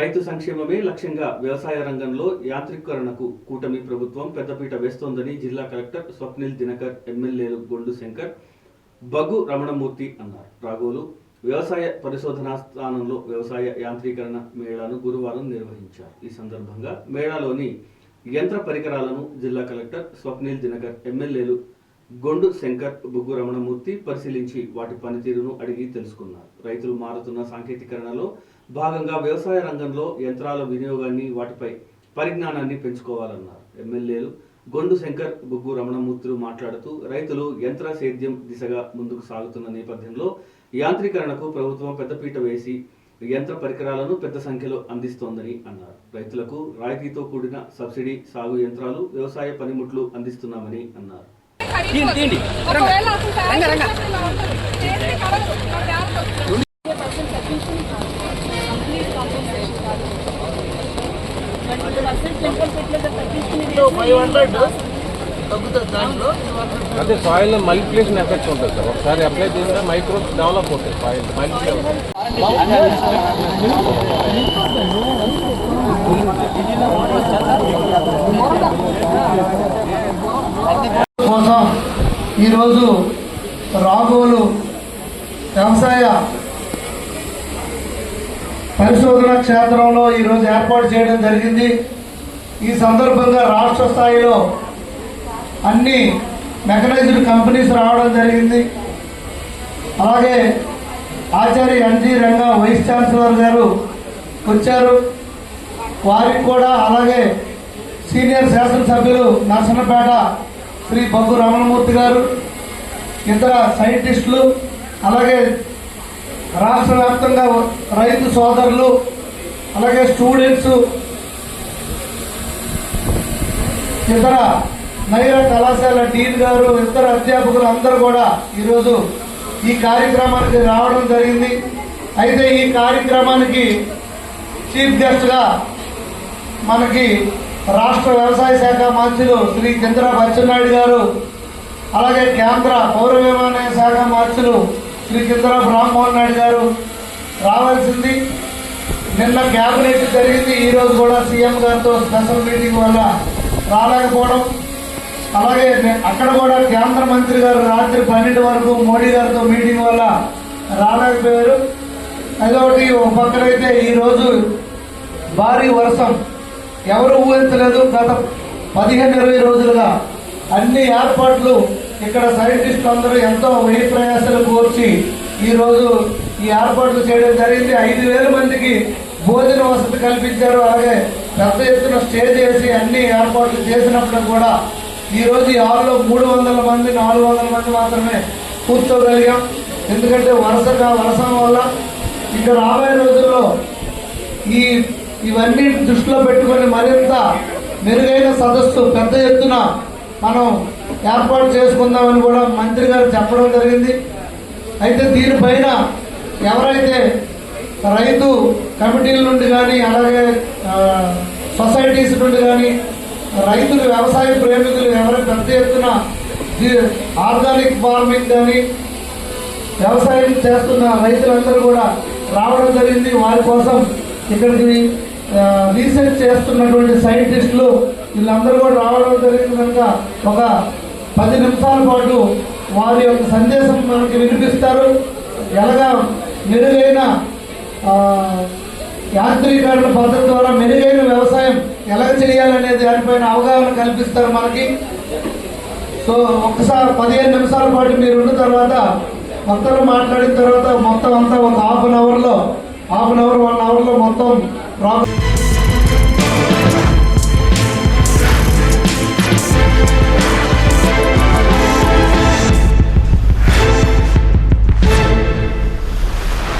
రైతు సంక్షేమమే లక్ష్యంగా వ్యవసాయ రంగంలో యాంత్రీకరణకు కూటమి ప్రభుత్వం పెద్దపీట వేస్తోందని జిల్లా కలెక్టర్ స్వప్నిల్ దినకర్ ఎమ్మెల్యేలు గొండు శంకర్ బగు రమణమూర్తి అన్నారు. రాఘోలు వ్యవసాయ పరిశోధనా స్థానంలో వ్యవసాయ యాంత్రీకరణ మేళాను గురువారం నిర్వహించారు. ఈ సందర్భంగా మేళాలోని యంత్ర పరికరాలను జిల్లా కలెక్టర్ స్వప్నిల్ దినకర్ ఎమ్మెల్యేలు గొండు శంకర్ బుగ్గు రమణమూర్తి పరిశీలించి వాటి పనితీరును అడిగి తెలుసుకున్నారు. రైతులు మారుతున్న సాంకేతికరణలో భాగంగా వ్యవసాయ రంగంలో యంత్రాల వినియోగాన్ని వాటిపై పరిజ్ఞానాన్ని పెంచుకోవాలన్నారు. ఎమ్మెల్యేలు గొండు శంకర్ బుగ్గు రమణమూర్తులు మాట్లాడుతూ రైతులు యంత్ర సేద్యం దిశగా ముందుకు సాగుతున్న నేపథ్యంలో యాంత్రీకరణకు ప్రభుత్వం పెద్దపీట వేసి యంత్ర పరికరాలను పెద్ద సంఖ్యలో అందిస్తోందని అన్నారు. రైతులకు రాయితీతో కూడిన సబ్సిడీ సాగు యంత్రాలు వ్యవసాయ పనిముట్లు అందిస్తున్నామని అన్నారు. తీయండి, రంగ, రంగ. అదే సాయిల్ మల్టిప్లికేషన్ ఎఫెక్ట్ ఉంటుంది సార్. ఒకసారి అప్లై చేస్తే మైక్రోబ్స్ డెవలప్ అవుతాయి. సాయిల్ మల్టిప్లికేషన్ కోసం ఈరోజు రాగోలు వ్యవసాయ పరిశోధన క్షేత్రంలో ఈరోజు ఏర్పాటు చేయడం జరిగింది. ఈ సందర్భంగా రాష్ట్ర స్థాయిలో అన్ని మెకనైజ్డ్ కంపెనీస్ రావడం జరిగింది. అలాగే ఆచార్య ఎన్జి రంగా వైస్ ఛాన్సలర్ గారు వచ్చారు. వారికి కూడా అలాగే సీనియర్ శాసనసభ్యులు నర్సనపేట శ్రీ బొగ్గు రమణమూర్తి గారు ఇతర సైంటిస్టులు అలాగే రాష్ట్ర వ్యాప్తంగా రైతు సోదరులు అలాగే స్టూడెంట్స్ ఇతర నైర కళాశాల డీన్ గారు ఇతర అధ్యాపకులు అందరూ కూడా ఈరోజు ఈ కార్యక్రమానికి రావడం జరిగింది. అయితే ఈ కార్యక్రమానికి చీఫ్ గెస్ట్గా మనకి రాష్ట్ర వ్యవసాయ శాఖ మంత్రులు శ్రీ చంద్ర బచ్చెన్నాయుడు గారు అలాగే కేంద్ర పౌర విమానయ శాఖ మంత్రులు శ్రీ చంద్ర బ్రహ్మోహన్ నాయుడు గారు రావాల్సింది. నిన్న క్యాబినెట్ జరిగింది. ఈరోజు కూడా సీఎం గారితో స్పెషల్ మీటింగ్ వల్ల రాలేకపోవడం. అలాగే అక్కడ కూడా కేంద్ర మంత్రి గారు రాత్రి పన్నెండు వరకు మోడీ గారితో మీటింగ్ వల్ల రాలేకపోయారు. అదొకటి ఒక పక్కనైతే ఈరోజు భారీ వర్షం. ఎవరు ఊహించలేదు. గత పదిహేను ఇరవై రోజులుగా అన్ని ఏర్పాట్లు ఇక్కడ సైంటిస్ట్ అందరూ ఎంతో వ్యయ ప్రయాసాలు కోర్చి ఈ రోజు ఈ ఏర్పాట్లు చేయడం జరిగింది. ఐదు వేల మందికి భోజన వసతి కల్పించారు. అలాగే పెద్ద ఎత్తున స్టే చేసి అన్ని ఏర్పాట్లు చేసినప్పుడు కూడా ఈరోజు ఆరులో ఈ హాల్లో మూడు వందల మంది నాలుగు వందల మంది మాత్రమే కూర్చోగలిగాం. ఎందుకంటే వరుసగా వర్షం వల్ల ఇక రాబోయే రోజుల్లో ఈ ఇవన్నీ దృష్టిలో పెట్టుకొని మరింత మెరుగైన సదస్సు పెద్ద ఎత్తున మనం ఏర్పాటు చేసుకుందామని కూడా మంత్రి గారు చెప్పడం జరిగింది. అయితే దీనిపైన ఎవరైతే రైతు కమిటీల నుండి కానీ అలాగే సొసైటీస్ నుండి కానీ రైతులు వ్యవసాయ ప్రేమికులు ఎవరైనా పెద్ద ఎత్తున ఆర్గానిక్ ఫార్మింగ్ కానీ వ్యవసాయం చేస్తున్న రైతులందరూ కూడా రావడం జరిగింది. వారి కోసం ఇక్కడికి రీసెర్చ్ చేస్తున్నటువంటి సైంటిస్టులు వీళ్ళందరూ కూడా రావడం జరిగింది కనుక ఒక పది నిమిషాల పాటు వారి యొక్క సందేశం మనకి వినిపిస్తారు. ఎలాగా మెరుగైన యాంత్రీకరణ పద్ధతి ద్వారా మెరుగైన వ్యవసాయం ఎలా చేయాలనే దానిపైన అవగాహన కల్పిస్తారు మనకి. సో ఒకసారి పదిహేను నిమిషాల పాటు మీరు ఉన్న తర్వాత మొత్తం మాట్లాడిన తర్వాత మొత్తం అంతా ఒక హాఫ్ అన్ అవర్లో హాఫ్ అన్ అవర్ వన్ అవర్లో మొత్తం